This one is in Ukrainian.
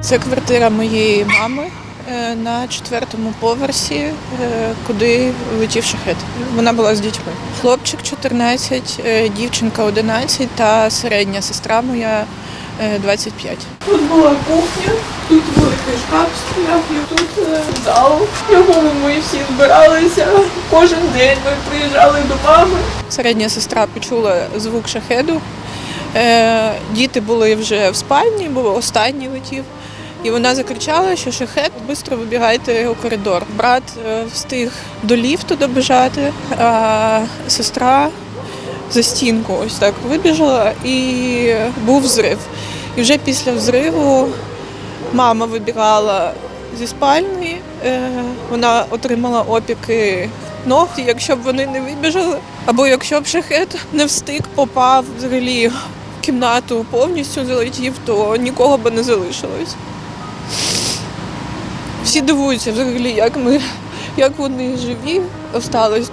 Це квартира моєї мами е, на четвертому поверсі, е, куди летів шахет. Вона була з дітьми. Хлопчик 14, е, дівчинка 11 та середня сестра моя е, 25. Тут була кухня, тут великий шкаф стояв, і тут зал, в якому ми всі збиралися. Кожен день ми приїжджали до мами. Середня сестра почула звук шахеду. Е, Діти були вже в спальні, бо останній летів. І вона закричала, що шахет, швидко вибігайте у коридор. Брат е, встиг до ліфту добіжати, а сестра за стінку ось так вибіжала і був взрив. І вже після взриву мама вибігала зі спальні, е, вона отримала опіки ног. Якщо б вони не вибіжали, або якщо б шахет не встиг, попав взагалі кімнату повністю залетів, то нікого б не залишилось. Всі дивуються взагалі, як ми, як вони живі остались.